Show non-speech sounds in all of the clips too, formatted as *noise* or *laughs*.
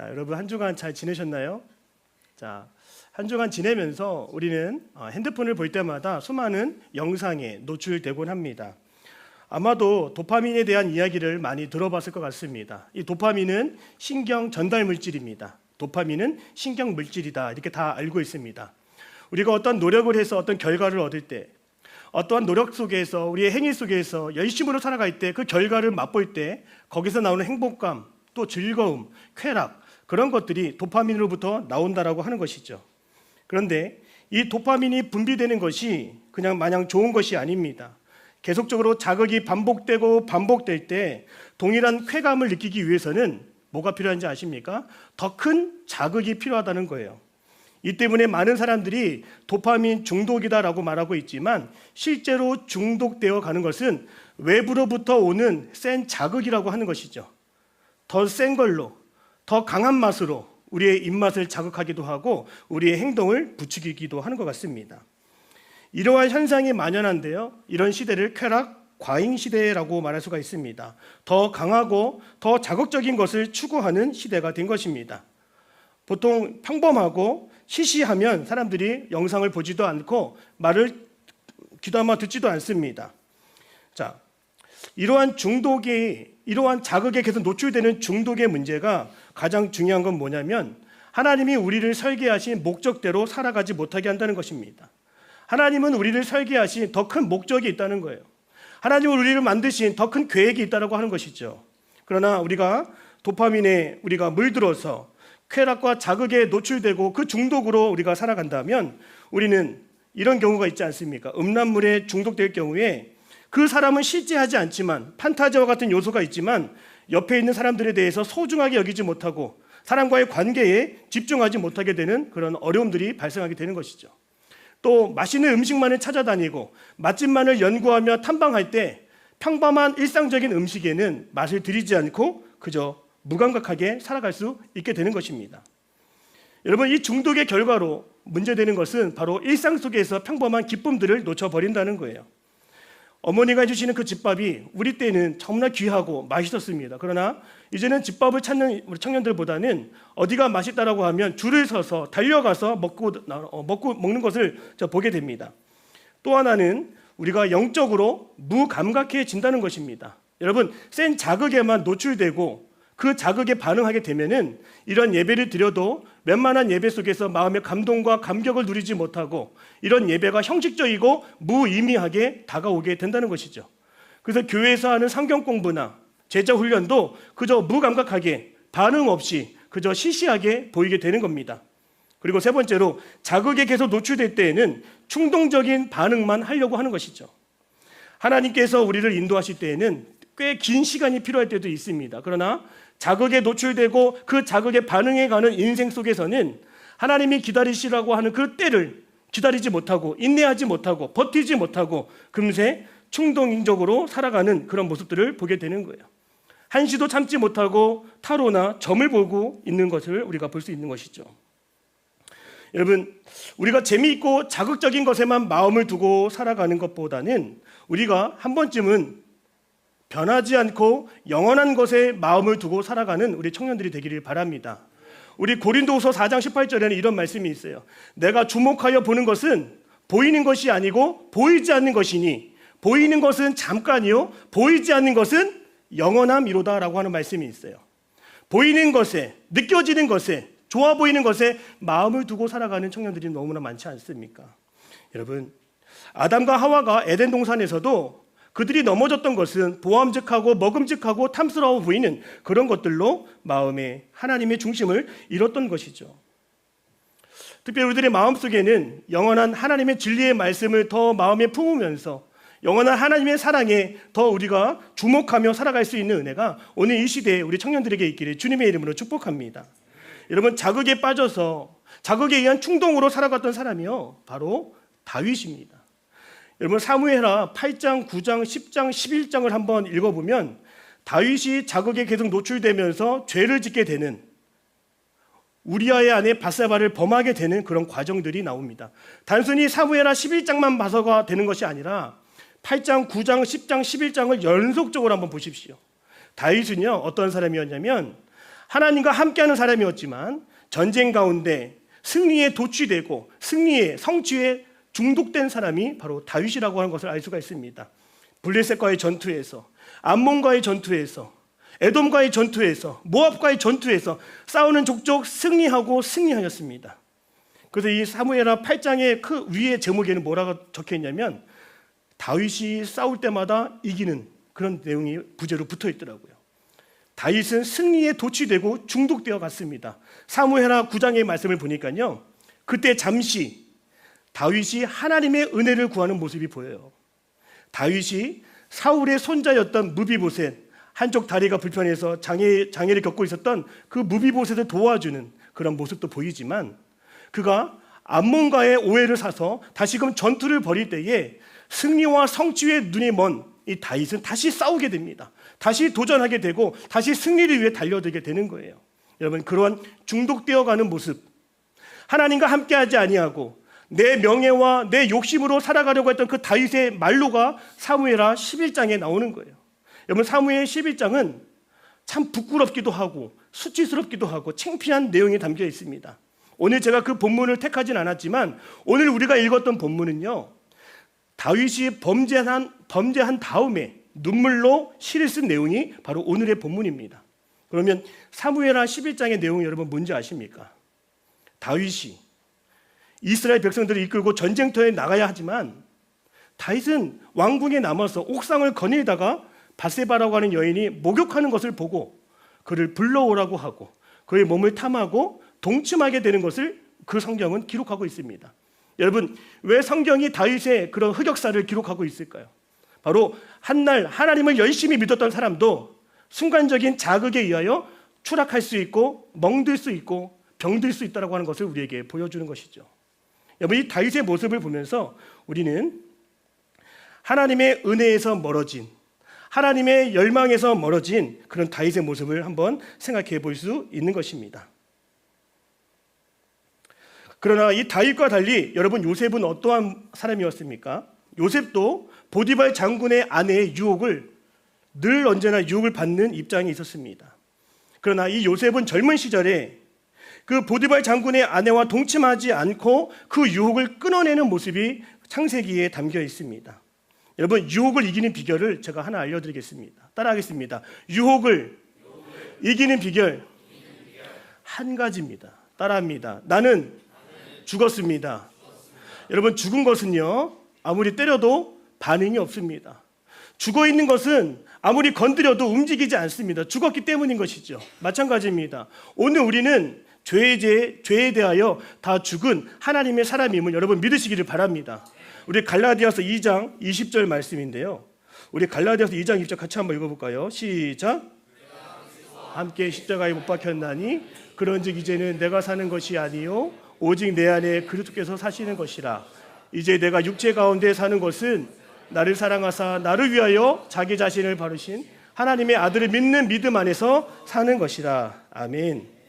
자, 여러분 한 주간 잘 지내셨나요? 자, 한 주간 지내면서 우리는 어, 핸드폰을 볼 때마다 수많은 영상에 노출되곤 합니다. 아마도 도파민에 대한 이야기를 많이 들어봤을 것 같습니다. 이 도파민은 신경 전달 물질입니다. 도파민은 신경 물질이다. 이렇게 다 알고 있습니다. 우리가 어떤 노력을 해서 어떤 결과를 얻을 때 어떠한 노력 속에서 우리의 행위 속에서 열심으로 살아갈 때 그 결과를 맛볼 때 거기서 나오는 행복감 또 즐거움 쾌락 그런 것들이 도파민으로부터 나온다라고 하는 것이죠. 그런데 이 도파민이 분비되는 것이 그냥 마냥 좋은 것이 아닙니다. 계속적으로 자극이 반복되고 반복될 때 동일한 쾌감을 느끼기 위해서는 뭐가 필요한지 아십니까? 더 큰 자극이 필요하다는 거예요. 이 때문에 많은 사람들이 도파민 중독이다라고 말하고 있지만 실제로 중독되어 가는 것은 외부로부터 오는 센 자극이라고 하는 것이죠. 더 센 걸로, 더 강한 맛으로 우리의 입맛을 자극하기도 하고 우리의 행동을 부추기기도 하는 것 같습니다. 이러한 현상이 만연한데요. 이런 시대를 쾌락 과잉 시대라고 말할 수가 있습니다. 더 강하고 더 자극적인 것을 추구하는 시대가 된 것입니다. 보통 평범하고 시시하면 사람들이 영상을 보지도 않고 말을 귀담아 듣지도 않습니다. 자, 이러한 중독이 이러한 자극에 계속 노출되는 중독의 문제가 가장 중요한 건 뭐냐면 하나님이 우리를 설계하신 목적대로 살아가지 못하게 한다는 것입니다. 하나님은 우리를 설계하신 더 큰 목적이 있다는 거예요. 하나님은 우리를 만드신 더 큰 계획이 있다라고 하는 것이죠. 그러나 우리가 도파민에 우리가 물들어서 쾌락과 자극에 노출되고 그 중독으로 우리가 살아간다면 우리는 이런 경우가 있지 않습니까? 음란물에 중독될 경우에 그 사람은 실제하지 않지만 판타지와 같은 요소가 있지만 옆에 있는 사람들에 대해서 소중하게 여기지 못하고 사람과의 관계에 집중하지 못하게 되는 그런 어려움들이 발생하게 되는 것이죠. 또 맛있는 음식만을 찾아다니고 맛집만을 연구하며 탐방할 때 평범한 일상적인 음식에는 맛을 들이지 않고 그저 무감각하게 살아갈 수 있게 되는 것입니다. 여러분 이 중독의 결과로 문제되는 것은 바로 일상 속에서 평범한 기쁨들을 놓쳐버린다는 거예요. 어머니가 해주시는 그 집밥이 우리 때는 정말 귀하고 맛있었습니다. 그러나 이제는 집밥을 찾는 우리 청년들보다는 어디가 맛있다라고 하면 줄을 서서 달려가서 먹고 어, 먹고 먹는 것을 저 보게 됩니다. 또 하나는 우리가 영적으로 무감각해진다는 것입니다. 여러분 센 자극에만 노출되고 그 자극에 반응하게 되면은 이런 예배를 드려도 웬만한 예배 속에서 마음의 감동과 감격을 누리지 못하고 이런 예배가 형식적이고 무의미하게 다가오게 된다는 것이죠. 그래서 교회에서 하는 성경 공부나 제자 훈련도 그저 무감각하게 반응 없이 그저 시시하게 보이게 되는 겁니다. 그리고 세 번째로 자극에 계속 노출될 때에는 충동적인 반응만 하려고 하는 것이죠. 하나님께서 우리를 인도하실 때에는 꽤 긴 시간이 필요할 때도 있습니다. 그러나 자극에 노출되고 그 자극에 반응해 가는 인생 속에서는 하나님이 기다리시라고 하는 그 때를 기다리지 못하고 인내하지 못하고 버티지 못하고 금세 충동적으로 살아가는 그런 모습들을 보게 되는 거예요. 한시도 참지 못하고 타로나 점을 보고 있는 것을 우리가 볼 수 있는 것이죠. 여러분, 우리가 재미있고 자극적인 것에만 마음을 두고 살아가는 것보다는 우리가 한 번쯤은 변하지 않고 영원한 것에 마음을 두고 살아가는 우리 청년들이 되기를 바랍니다. 우리 고린도후서 4장 18절에는 이런 말씀이 있어요. 내가 주목하여 보는 것은 보이는 것이 아니고 보이지 않는 것이니 보이는 것은 잠깐이요 보이지 않는 것은 영원함이로다라고 하는 말씀이 있어요. 보이는 것에 느껴지는 것에 좋아 보이는 것에 마음을 두고 살아가는 청년들이 너무나 많지 않습니까? 여러분 아담과 하와가 에덴 동산에서도 그들이 넘어졌던 것은 보암직하고 먹음직하고 탐스러워 보이는 그런 것들로 마음의 하나님의 중심을 잃었던 것이죠. 특별히 우리들의 마음속에는 영원한 하나님의 진리의 말씀을 더 마음에 품으면서 영원한 하나님의 사랑에 더 우리가 주목하며 살아갈 수 있는 은혜가 오늘 이 시대에 우리 청년들에게 있기를 주님의 이름으로 축복합니다. 여러분 자극에 빠져서 자극에 의한 충동으로 살아갔던 사람이요 바로 다윗입니다. 여러분 사무엘하 8장, 9장, 10장, 11장을 한번 읽어보면 다윗이 자극에 계속 노출되면서 죄를 짓게 되는 우리아의 아내 바세바를 범하게 되는 그런 과정들이 나옵니다. 단순히 사무엘하 11장만 봐서가 되는 것이 아니라 8장, 9장, 10장, 11장을 연속적으로 한번 보십시오. 다윗은요 어떤 사람이었냐면 하나님과 함께하는 사람이었지만 전쟁 가운데 승리에 도취되고 승리에 성취에 중독된 사람이 바로 다윗이라고 하는 것을 알 수가 있습니다. 블레셋과의 전투에서 암몬과의 전투에서 에돔과의 전투에서 모압과의 전투에서 싸우는 족족 승리하고 승리하였습니다. 그래서 이 사무엘하 8장의 그 위에 제목에는 뭐라고 적혀 있냐면 다윗이 싸울 때마다 이기는 그런 내용이 부제로 붙어 있더라고요. 다윗은 승리에 도취되고 중독되어 갔습니다. 사무엘하 9장의 말씀을 보니까요. 그때 잠시 다윗이 하나님의 은혜를 구하는 모습이 보여요. 다윗이 사울의 손자였던 무비보셋 한쪽 다리가 불편해서 장애 장애를 겪고 있었던 그 무비보셋을 도와주는 그런 모습도 보이지만 그가 암몬과의 오해를 사서 다시금 전투를 벌일 때에 승리와 성취의 눈이 먼 이 다윗은 다시 싸우게 됩니다. 다시 도전하게 되고 다시 승리를 위해 달려들게 되는 거예요. 여러분 그러한 중독되어 가는 모습 하나님과 함께하지 아니하고 내 명예와 내 욕심으로 살아가려고 했던 그 다윗의 말로가 사무엘하 11장에 나오는 거예요. 여러분 사무엘 11장은 참 부끄럽기도 하고 수치스럽기도 하고 창피한 내용이 담겨 있습니다. 오늘 제가 그 본문을 택하진 않았지만 오늘 우리가 읽었던 본문은요. 다윗이 범죄한 범죄한 다음에 눈물로 시를 쓴 내용이 바로 오늘의 본문입니다. 그러면 사무엘하 11장의 내용 여러분 뭔지 아십니까? 다윗이 이스라엘 백성들을 이끌고 전쟁터에 나가야 하지만 다윗은 왕궁에 남아서 옥상을 거닐다가 바세바라고 하는 여인이 목욕하는 것을 보고 그를 불러오라고 하고 그의 몸을 탐하고 동침하게 되는 것을 그 성경은 기록하고 있습니다. 여러분 왜 성경이 다윗의 그런 흑역사를 기록하고 있을까요? 바로 한날 하나님을 열심히 믿었던 사람도 순간적인 자극에 의하여 추락할 수 있고 멍들 수 있고 병들 수 있다라고 하는 것을 우리에게 보여주는 것이죠. 여러분 이 다윗의 모습을 보면서 우리는 하나님의 은혜에서 멀어진 하나님의 열망에서 멀어진 그런 다윗의 모습을 한번 생각해 볼 수 있는 것입니다. 그러나 이 다윗과 달리 여러분 요셉은 어떠한 사람이었습니까? 요셉도 보디발 장군의 아내의 유혹을 늘 언제나 유혹을 받는 입장이 있었습니다. 그러나 이 요셉은 젊은 시절에 그 보디발 장군의 아내와 동침하지 않고 그 유혹을 끊어내는 모습이 창세기에 담겨 있습니다. 여러분 유혹을 이기는 비결을 제가 하나 알려드리겠습니다. 따라하겠습니다. 유혹을 이기는 비결 한 가지입니다. 따라합니다. 나는 죽었습니다. 여러분 죽은 것은요 아무리 때려도 반응이 없습니다. 죽어 있는 것은 아무리 건드려도 움직이지 않습니다. 죽었기 때문인 것이죠. 마찬가지입니다. 오늘 우리는 죄에, 대, 죄에 대하여 다 죽은 하나님의 사람임을 여러분 믿으시기를 바랍니다. 우리 갈라디아서 2장 20절 말씀인데요. 우리 갈라디아서 2장 20절 같이 한번 읽어볼까요? 시작. 함께 십자가에 못 박혔나니 그런즉 이제는 내가 사는 것이 아니요 오직 내 안에 그리스도께서 사시는 것이라. 이제 내가 육체 가운데 사는 것은 나를 사랑하사 나를 위하여 자기 자신을 바르신 하나님의 아들을 믿는 믿음 안에서 사는 것이라. 아멘.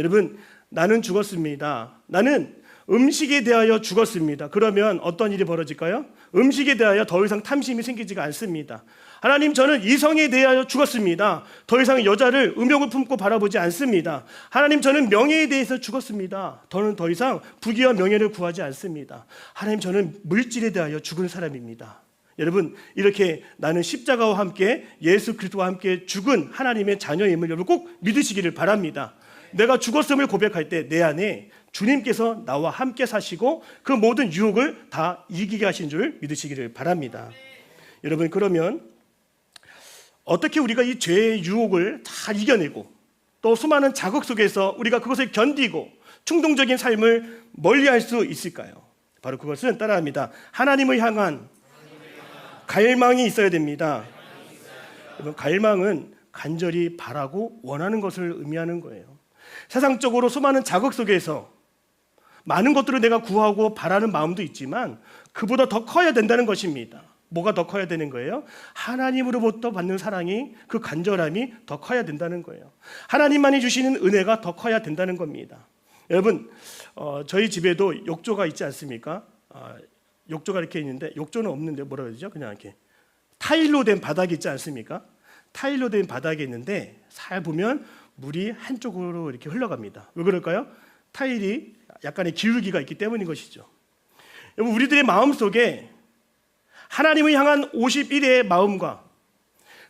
여러분, 나는 죽었습니다. 나는 음식에 대하여 죽었습니다. 그러면 어떤 일이 벌어질까요? 음식에 대하여 더 이상 탐심이 생기지가 않습니다. 하나님, 저는 이성에 대하여 죽었습니다. 더 이상 여자를 음욕을 품고 바라보지 않습니다. 하나님, 저는 명예에 대해서 죽었습니다. 저는 더 이상 부귀와 명예를 구하지 않습니다. 하나님, 저는 물질에 대하여 죽은 사람입니다. 여러분 이렇게 나는 십자가와 함께 예수 그리스도와 함께 죽은 하나님의 자녀임을 여러분 꼭 믿으시기를 바랍니다. 내가 죽었음을 고백할 때 내 안에 주님께서 나와 함께 사시고 그 모든 유혹을 다 이기게 하신 줄 믿으시기를 바랍니다. 여러분 그러면 어떻게 우리가 이 죄의 유혹을 잘 이겨내고 또 수많은 자극 속에서 우리가 그것을 견디고 충동적인 삶을 멀리할 수 있을까요? 바로 그것은 따라합니다. 하나님을 향한 갈망이 있어야 됩니다. 갈망은 간절히 바라고 원하는 것을 의미하는 거예요. 세상적으로 수많은 자극 속에서 많은 것들을 내가 구하고 바라는 마음도 있지만 그보다 더 커야 된다는 것입니다. 뭐가 더 커야 되는 거예요? 하나님으로부터 받는 사랑이 그 간절함이 더 커야 된다는 거예요. 하나님만이 주시는 은혜가 더 커야 된다는 겁니다. 여러분 어, 저희 집에도 욕조가 있지 않습니까? 어, 욕조가 이렇게 있는데 욕조는 없는데 뭐라 그러죠? 그냥 이렇게 타일로 된 바닥이 있지 않습니까? 타일로 된 바닥이 있는데 잘 보면 물이 한쪽으로 이렇게 흘러갑니다. 왜 그럴까요? 타일이 약간의 기울기가 있기 때문인 것이죠. 여러분 우리들의 마음 속에 하나님을 향한 51의 마음과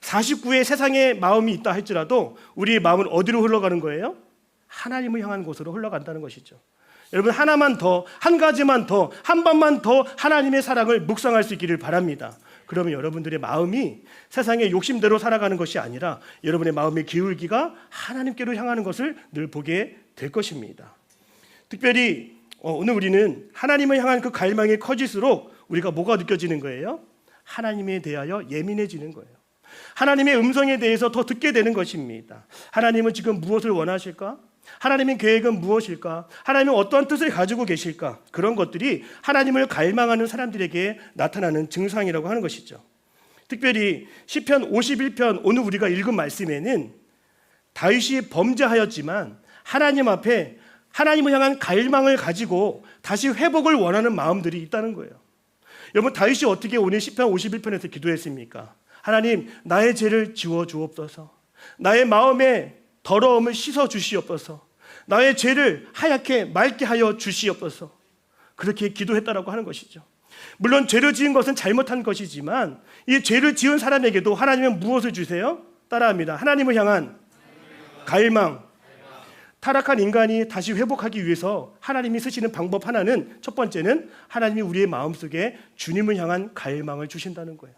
49의 세상의 마음이 있다 할지라도 우리의 마음은 어디로 흘러가는 거예요? 하나님을 향한 곳으로 흘러간다는 것이죠. 여러분 하나만 더, 한 가지만 더, 한 번만 더 하나님의 사랑을 묵상할 수 있기를 바랍니다. 그러면 여러분들의 마음이 세상의 욕심대로 살아가는 것이 아니라 여러분의 마음의 기울기가 하나님께로 향하는 것을 늘 보게 될 것입니다. 특별히 어, 오늘 우리는 하나님을 향한 그 갈망이 커질수록 우리가 뭐가 느껴지는 거예요? 하나님에 대하여 예민해지는 거예요. 하나님의 음성에 대해서 더 듣게 되는 것입니다. 하나님은 지금 무엇을 원하실까? 하나님의 계획은 무엇일까? 하나님은 어떠한 뜻을 가지고 계실까? 그런 것들이 하나님을 갈망하는 사람들에게 나타나는 증상이라고 하는 것이죠. 특별히 시편 51편 오늘 우리가 읽은 말씀에는 다윗이 범죄하였지만 하나님 앞에 하나님을 향한 갈망을 가지고 다시 회복을 원하는 마음들이 있다는 거예요. 여러분 다윗이 어떻게 오늘 시편 51편에서 기도했습니까? 하나님 나의 죄를 지워 주옵소서. 나의 마음에 더러움을 씻어 주시옵소서. 나의 죄를 하얗게 맑게 하여 주시옵소서. 그렇게 기도했다라고 하는 것이죠. 물론 죄를 지은 것은 잘못한 것이지만 이 죄를 지은 사람에게도 하나님은 무엇을 주세요? 따라합니다. 하나님을 향한 갈망. 타락한 인간이 다시 회복하기 위해서 하나님이 쓰시는 방법 하나는 첫 번째는 하나님이 우리의 마음속에 주님을 향한 갈망을 주신다는 거예요.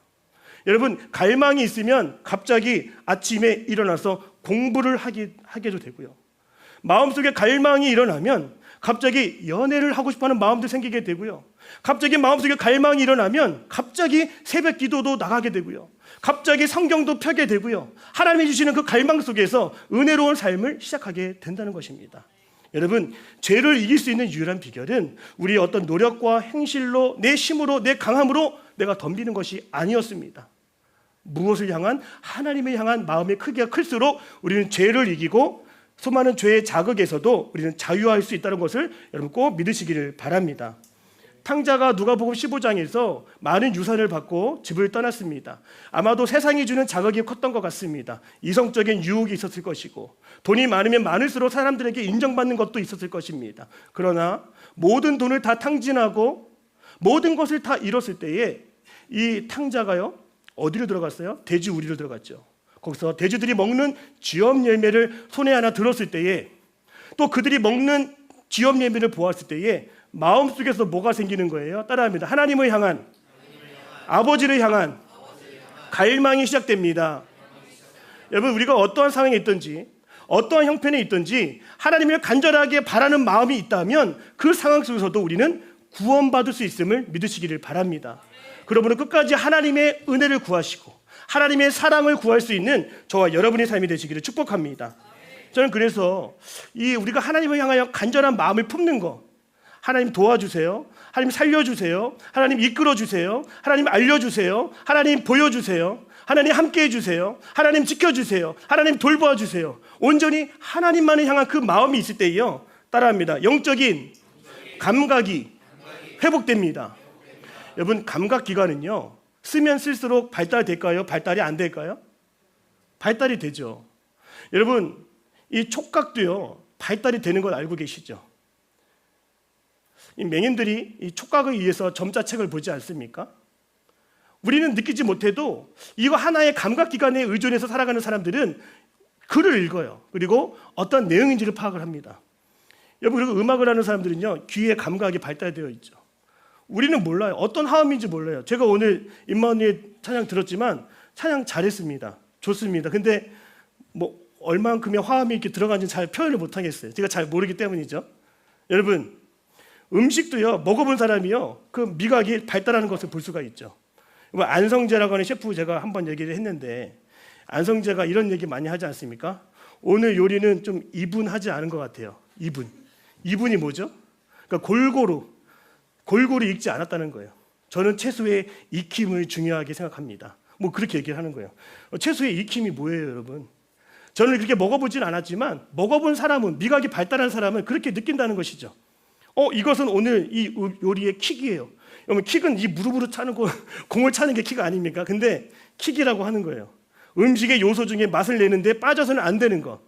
여러분 갈망이 있으면 갑자기 아침에 일어나서 공부를 하기, 하게도 되고요. 마음속에 갈망이 일어나면 갑자기 연애를 하고 싶어 하는 마음도 생기게 되고요. 갑자기 마음속에 갈망이 일어나면 갑자기 새벽 기도도 나가게 되고요. 갑자기 성경도 펴게 되고요. 하나님이 주시는 그 갈망 속에서 은혜로운 삶을 시작하게 된다는 것입니다. 여러분, 죄를 이길 수 있는 유일한 비결은 우리의 어떤 노력과 행실로 내 힘으로 내 강함으로 내가 덤비는 것이 아니었습니다. 무엇을 향한 하나님을 향한 마음의 크기가 클수록 우리는 죄를 이기고 수많은 죄의 자극에서도 우리는 자유할 수 있다는 것을 여러분 꼭 믿으시기를 바랍니다. 탕자가 누가복음 15장에서 많은 유산을 받고 집을 떠났습니다. 아마도 세상이 주는 자극이 컸던 것 같습니다. 이성적인 유혹이 있었을 것이고 돈이 많으면 많을수록 사람들에게 인정받는 것도 있었을 것입니다. 그러나 모든 돈을 다 탕진하고 모든 것을 다 잃었을 때에 이 탕자가요 어디로 들어갔어요? 돼지 우리로 들어갔죠. 거기서 돼지들이 먹는 쥐엄 열매를 손에 하나 들었을 때에 또 그들이 먹는 쥐엄 열매를 보았을 때에 마음속에서 뭐가 생기는 거예요? 따라합니다. 하나님을 향한 아버지를 향한 갈망이 시작됩니다. 여러분 우리가 어떠한 상황에 있든지 어떠한 형편에 있든지 하나님을 간절하게 바라는 마음이 있다면 그 상황 속에서도 우리는 구원받을 수 있음을 믿으시기를 바랍니다. 그러므로 끝까지 하나님의 은혜를 구하시고 하나님의 사랑을 구할 수 있는 저와 여러분의 삶이 되시기를 축복합니다. 저는 그래서 이 우리가 하나님을 향하여 간절한 마음을 품는 것 하나님 도와주세요. 하나님 살려주세요. 하나님 이끌어주세요. 하나님 알려주세요. 하나님 보여주세요. 하나님 함께 해주세요. 하나님 지켜주세요. 하나님 돌보아주세요. 온전히 하나님만을 향한 그 마음이 있을 때요. 따라합니다. 영적인 감각이 회복됩니다. 여러분, 감각 기관은요. 쓰면 쓸수록 발달될까요? 발달이 안 될까요? 발달이 되죠. 여러분, 이 촉각도요. 발달이 되는 걸 알고 계시죠? 이 맹인들이 이 촉각을 위해서 점자책을 보지 않습니까? 우리는 느끼지 못해도 이거 하나의 감각 기관에 의존해서 살아가는 사람들은 글을 읽어요. 그리고 어떤 내용인지를 파악을 합니다. 여러분 그리고 음악을 하는 사람들은요 귀의 감각이 발달되어 있죠. 우리는 몰라요. 어떤 하음인지 몰라요. 제가 오늘 임마누엘 찬양 들었지만 찬양 잘했습니다. 좋습니다. 근데 뭐 얼만큼의 화음이 이렇게 들어간지 잘 표현을 못 하겠어요. 제가 잘 모르기 때문이죠. 여러분 음식도요 먹어본 사람이요 그 미각이 발달하는 것을 볼 수가 있죠. 뭐 안성재라고 하는 셰프 제가 한번 얘기를 했는데 안성재가 이런 얘기 많이 하지 않습니까? 오늘 요리는 좀 이분하지 않은 것 같아요. 이분 이분이 뭐죠? 그러니까 골고루 골고루 익지 않았다는 거예요. 저는 채소의 익힘을 중요하게 생각합니다. 뭐 그렇게 얘기를 하는 거예요. 채소의 익힘이 뭐예요, 여러분? 저는 그렇게 먹어보진 않았지만 먹어본 사람은 미각이 발달한 사람은 그렇게 느낀다는 것이죠. 어, 이것은 오늘 이 요리의 킥이에요. 여러분, 킥은 이 무릎으로 차는 거, *laughs* 공을 차는 게 킥 아닙니까? 근데 킥이라고 하는 거예요. 음식의 요소 중에 맛을 내는데 빠져서는 안 되는 것.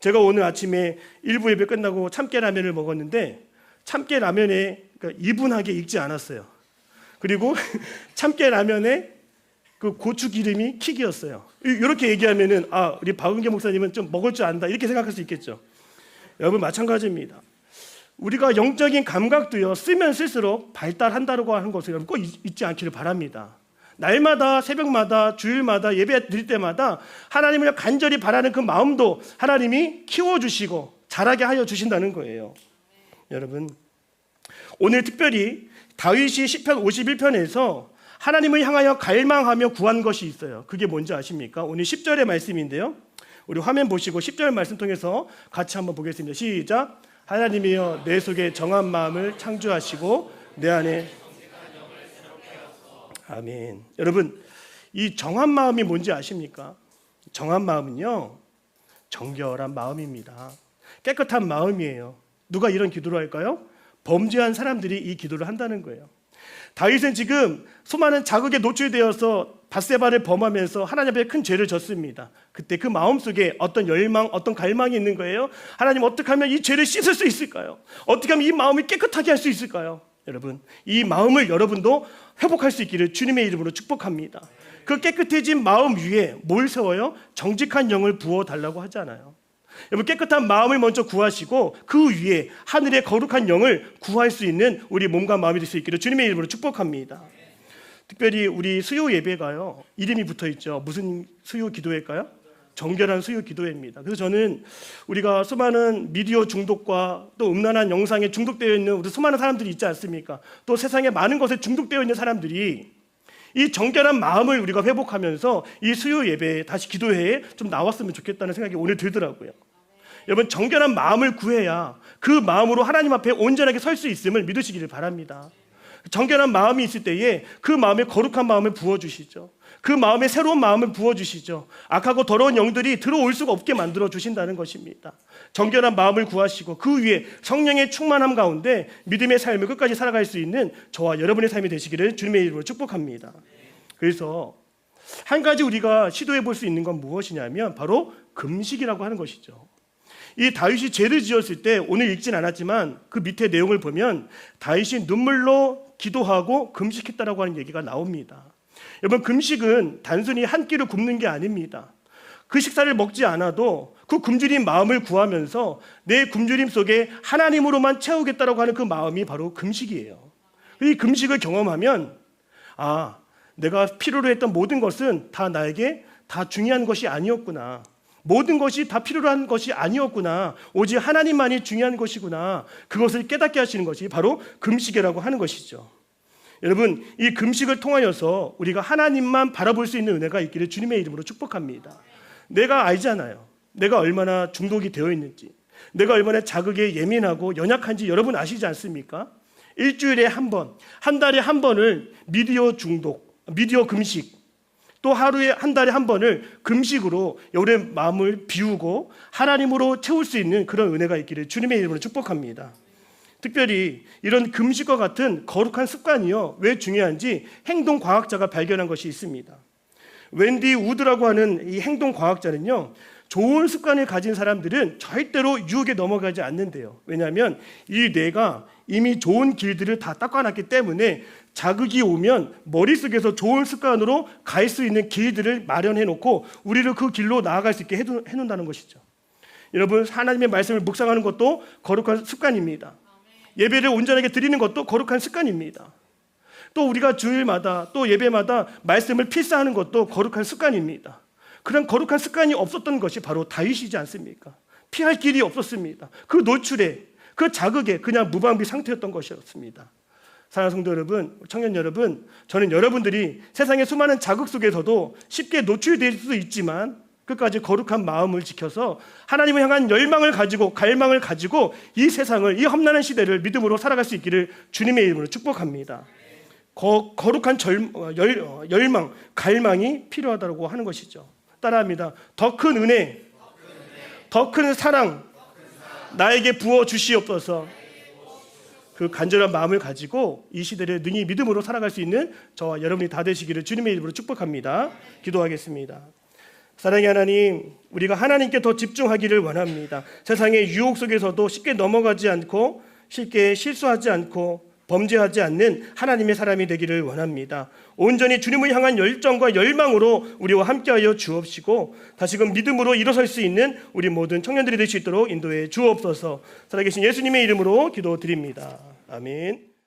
제가 오늘 아침에 일부 예배 끝나고 참깨 라면을 먹었는데 참깨 라면에 그러니까 이분하게 익지 않았어요. 그리고 *laughs* 참깨 라면에 그 고추 기름이 킥이었어요. 이렇게 얘기하면은 아 우리 박은계 목사님은 좀 먹을 줄 안다 이렇게 생각할 수 있겠죠. 여러분 마찬가지입니다. 우리가 영적인 감각도요 쓰면 쓸수록 발달한다고 하는 것을 여러분 꼭 잊- 잊지 않기를 바랍니다. 날마다 새벽마다 주일마다 예배 드릴 때마다 하나님을 간절히 바라는 그 마음도 하나님이 키워주시고 자라게 하여 주신다는 거예요. 여러분 오늘 특별히 다윗이 시편 51편에서 하나님을 향하여 갈망하며 구한 것이 있어요. 그게 뭔지 아십니까? 오늘 10절의 말씀인데요. 우리 화면 보시고 10절 말씀 통해서 같이 한번 보겠습니다. 시작. 하나님이여 내 속에 정한 마음을 창조하시고 내 안에 아멘. 여러분 이 정한 마음이 뭔지 아십니까? 정한 마음은요 정결한 마음입니다. 깨끗한 마음이에요. 누가 이런 기도를 할까요? 범죄한 사람들이 이 기도를 한다는 거예요. 다윗은 지금 수많은 자극에 노출되어서 바세바를 범하면서 하나님 앞에 큰 죄를 졌습니다. 그때 그 마음 속에 어떤 열망, 어떤 갈망이 있는 거예요. 하나님 어떻게 하면 이 죄를 씻을 수 있을까요? 어떻게 하면 이 마음을 깨끗하게 할 수 있을까요? 여러분, 이 마음을 여러분도 회복할 수 있기를 주님의 이름으로 축복합니다. 그 깨끗해진 마음 위에 뭘 세워요? 정직한 영을 부어 달라고 하잖아요. 여러분 깨끗한 마음을 먼저 구하시고 그 위에 하늘의 거룩한 영을 구할 수 있는 우리 몸과 마음이 될 수 있기를 주님의 이름으로 축복합니다. 특별히 우리 수요 예배가요 이름이 붙어 있죠. 무슨 수요 기도회일까요? 정결한 수요 기도회입니다. 그래서 저는 우리가 수많은 미디어 중독과 또 음란한 영상에 중독되어 있는 우리 수많은 사람들이 있지 않습니까? 또 세상에 많은 것에 중독되어 있는 사람들이 이 정결한 마음을 우리가 회복하면서 이 수요 예배에 다시 기도회에 좀 나왔으면 좋겠다는 생각이 오늘 들더라고요. 여러분 정결한 마음을 구해야 그 마음으로 하나님 앞에 온전하게 설 수 있음을 믿으시기를 바랍니다. 정결한 마음이 있을 때에 그 마음에 거룩한 마음을 부어 주시죠. 그 마음에 새로운 마음을 부어 주시죠. 악하고 더러운 영들이 들어올 수가 없게 만들어 주신다는 것입니다. 정결한 마음을 구하시고 그 위에 성령의 충만함 가운데 믿음의 삶을 끝까지 살아갈 수 있는 저와 여러분의 삶이 되시기를 주님의 이름으로 축복합니다. 그래서 한 가지 우리가 시도해 볼 수 있는 건 무엇이냐면 바로 금식이라고 하는 것이죠. 이 다윗이 죄를 지었을 때 오늘 읽진 않았지만 그 밑에 내용을 보면 다윗이 눈물로 기도하고 금식했다라고 하는 얘기가 나옵니다. 여러분 금식은 단순히 한 끼를 굶는 게 아닙니다. 그 식사를 먹지 않아도 그 굶주린 마음을 구하면서 내 굶주림 속에 하나님으로만 채우겠다라고 하는 그 마음이 바로 금식이에요. 이 금식을 경험하면 아 내가 필요로 했던 모든 것은 다 나에게 다 중요한 것이 아니었구나. 모든 것이 다 필요로 한 것이 아니었구나. 오직 하나님만이 중요한 것이구나. 그것을 깨닫게 하시는 것이 바로 금식이라고 하는 것이죠. 여러분, 이 금식을 통하여서 우리가 하나님만 바라볼 수 있는 은혜가 있기를 주님의 이름으로 축복합니다. 내가 알잖아요. 내가 얼마나 중독이 되어 있는지. 내가 얼마나 자극에 예민하고 연약한지 여러분 아시지 않습니까? 일주일에 한 번, 한 달에 한 번을 미디어 중독, 미디어 금식, 또 하루에 한 달에 한 번을 금식으로 여러분의 마음을 비우고 하나님으로 채울 수 있는 그런 은혜가 있기를 주님의 이름으로 축복합니다. 특별히 이런 금식과 같은 거룩한 습관이요 왜 중요한지 행동 과학자가 발견한 것이 있습니다. 웬디 우드라고 하는 이 행동 과학자는요 좋은 습관을 가진 사람들은 절대로 유혹에 넘어가지 않는데요. 왜냐하면 이 뇌가 이미 좋은 길들을 다 닦아놨기 때문에 자극이 오면 머릿속에서 좋은 습관으로 갈 수 있는 길들을 마련해 놓고 우리를 그 길로 나아갈 수 있게 해두- 해놓는다는 것이죠. 여러분 하나님의 말씀을 묵상하는 것도 거룩한 습관입니다. 예배를 온전하게 드리는 것도 거룩한 습관입니다. 또 우리가 주일마다 또 예배마다 말씀을 필사하는 것도 거룩한 습관입니다. 그런 거룩한 습관이 없었던 것이 바로 다윗이지 않습니까? 피할 길이 없었습니다. 그 노출에 그 자극에 그냥 무방비 상태였던 것이었습니다. 사랑하는 성도 여러분, 청년 여러분, 저는 여러분들이 세상의 수많은 자극 속에서도 쉽게 노출될 수도 있지만 끝까지 거룩한 마음을 지켜서 하나님을 향한 열망을 가지고 갈망을 가지고 이 세상을 이 험난한 시대를 믿음으로 살아갈 수 있기를 주님의 이름으로 축복합니다. 거, 거룩한 절, 어, 열, 어, 열망, 갈망이 필요하다고 하는 것이죠. 따라합니다. 더 큰 은혜, 더 큰 사랑 나에게 부어 주시옵소서. 그 간절한 마음을 가지고 이 시대를 능히 믿음으로 살아갈 수 있는 저와 여러분이 다 되시기를 주님의 이름으로 축복합니다. 기도하겠습니다. 사랑의 하나님, 우리가 하나님께 더 집중하기를 원합니다. 세상의 유혹 속에서도 쉽게 넘어가지 않고 쉽게 실수하지 않고 범죄하지 않는 하나님의 사람이 되기를 원합니다. 온전히 주님을 향한 열정과 열망으로 우리와 함께하여 주옵시고 다시금 믿음으로 일어설 수 있는 우리 모든 청년들이 될 수 있도록 인도해 주옵소서. 살아계신 예수님의 이름으로 기도드립니다. 아멘.